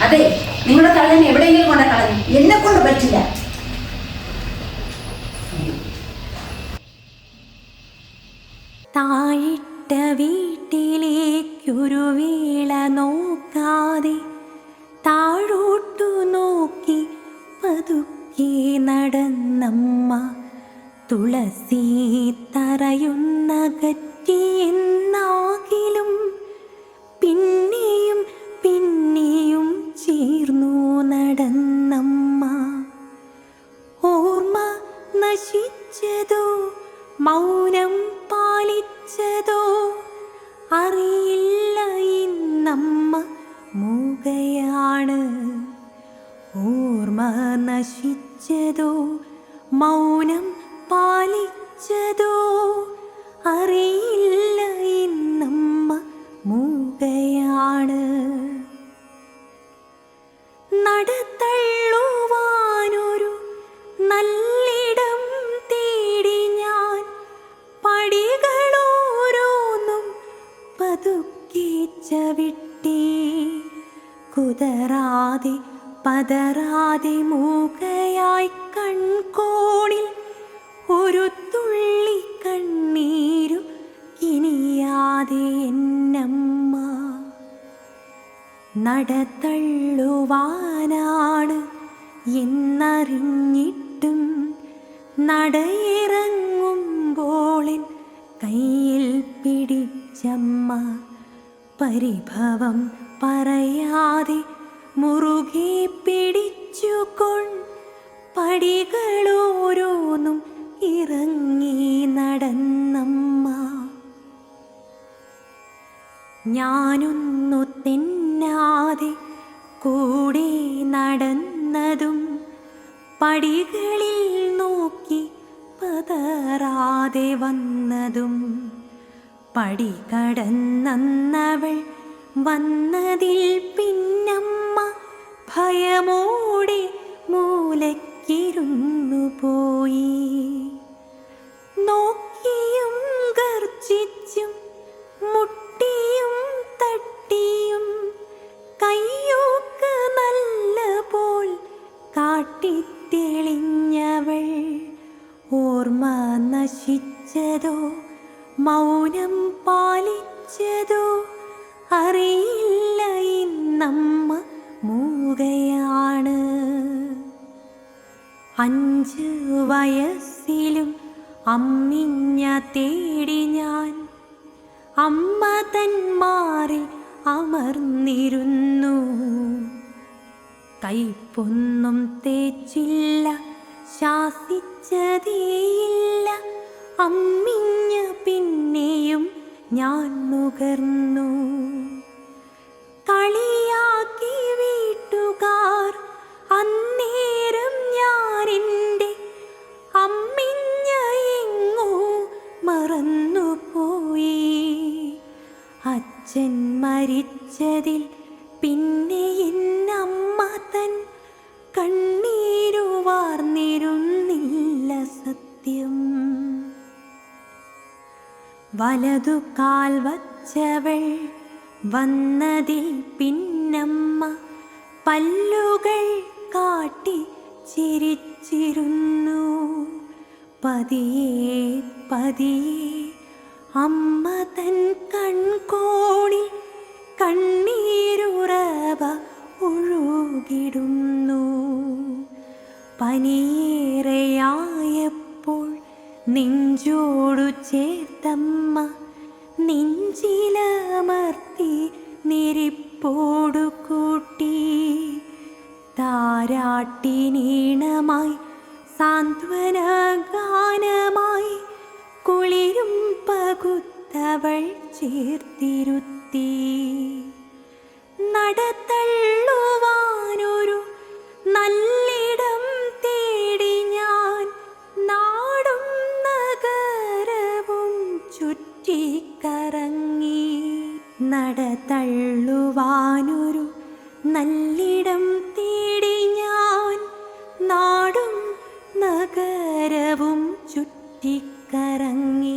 അതെ നിങ്ങളുടെ കള്ളനെ എവിടെയെങ്കിലും കൊണ്ട കളഞ്ഞു? എന്നെ കൊണ്ട് പറ്റില്ല. തായിട്ട വീട്ടിലേക്കൊരു വേള നോക്കാതെ താഴോട്ടു നോക്കി പതുക്കെ നടന്നമ്മ തുളസി തറയുന്ന ഗറ്റിയെന്നാകിലും നശിച്ചതോ മൗനം പാലിച്ചതോ അറിയില്ല ഇന്നമ്മ മൂകയാണ്. ഓർമ്മ നശിച്ചതോ മൗനം പാലിച്ചതോ അറിയില്ല ഇന്നമ്മ മൂകയാണ്. നടത്തള്ളുവാനൊരു മൂകയായി കൺകോണിൽ ഒരു തുള്ളി കണ്ണീരു കിനിയാതെ എന്നമ്മ. നടത്തള്ളുവാനാണ് എന്നറിഞ്ഞിട്ടും നടയിറങ്ങുമ്പോളിൻ കയ്യിൽ പിടിച്ചമ്മ. പരിഭവം പറയാതെ മുറുകെ പടികൾ പടികളോരോന്നും ഇറങ്ങി നടന്നമ്മ. ഞാനൊന്നു തിന്നാതെ കൂടെ നടന്നതും പടികളിൽ നോക്കി പതറാതെ വന്നതും പടി കടന്നവൾ വന്നതിൽ പിന്നമ്മ ഭയമോടെ മൂലക്കിരുന്നു പോയി. നോക്കിയും ഗർജിച്ചും മുട്ടിയും തട്ടിയും കയ്യോക്ക് നല്ല പോൽ കാട്ടിത്തെളിഞ്ഞവൾ ഓർമ്മ നശിച്ചതോ? മൗനം പാലിച്ചതോ? അറിയില്ല ഇന്നമ്മ അഞ്ച് വയസ്സിലും അമ്മിഞ്ഞ തേടി ഞാൻ. അമ്മ തന്മാറിൽ അമർന്നിരുന്നു. കൈപ്പൊന്നും തേച്ചില്ല ശാസിച്ചതേയില്ല. അമ്മിഞ്ഞ പിന്നെയും ഞാൻ നുകർന്നു. കളിയാക്കി വലതു കാൽ വച്ചവൾ വന്നതിൽ പിന്നമ്മ പല്ലുകൾ കാട്ടി ചിരിച്ചിരുന്നു. പതിയെ പതിയെ അമ്മ തൻ കൺകോണിൽ കണ്ണീരുറവ ഒഴുകിടുന്നു. പനിയേറെയായപ്പോൾ നെഞ്ചോടു ചേർത്തമ്മ നെഞ്ചിലമർത്തി നെരിപ്പോടു കൂട്ടി. താരാട്ടിനീണമായി സാന്ത്വന ഗാനമായി കുളിരും പകുത്തവൾ ചേർത്തിരുത്തി. നടതള്ളുവാനൊരു നല്ലിടം തേടി ഞാൻ നാടും നഗരവും ചുറ്റിക്കറങ്ങി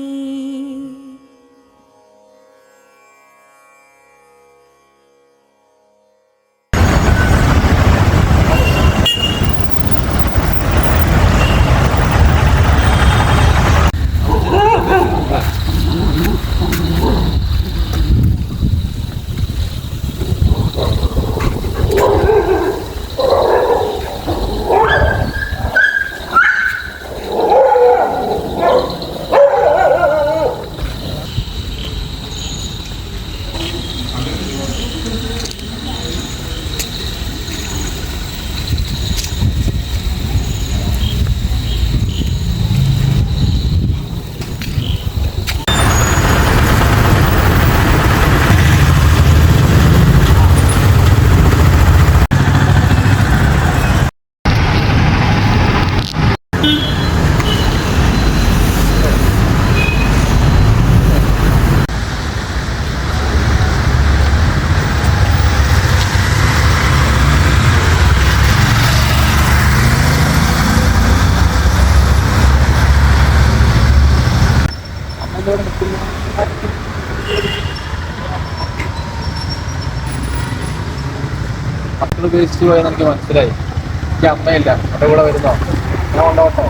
ഉപേക്ഷിച്ച് പോയെന്ന് എനിക്ക് മനസ്സിലായി. എനിക്ക് അമ്മയില്ല. അവിടെ കൂടെ വരുന്നോ? ഞാൻ കൊണ്ടോട്ടെ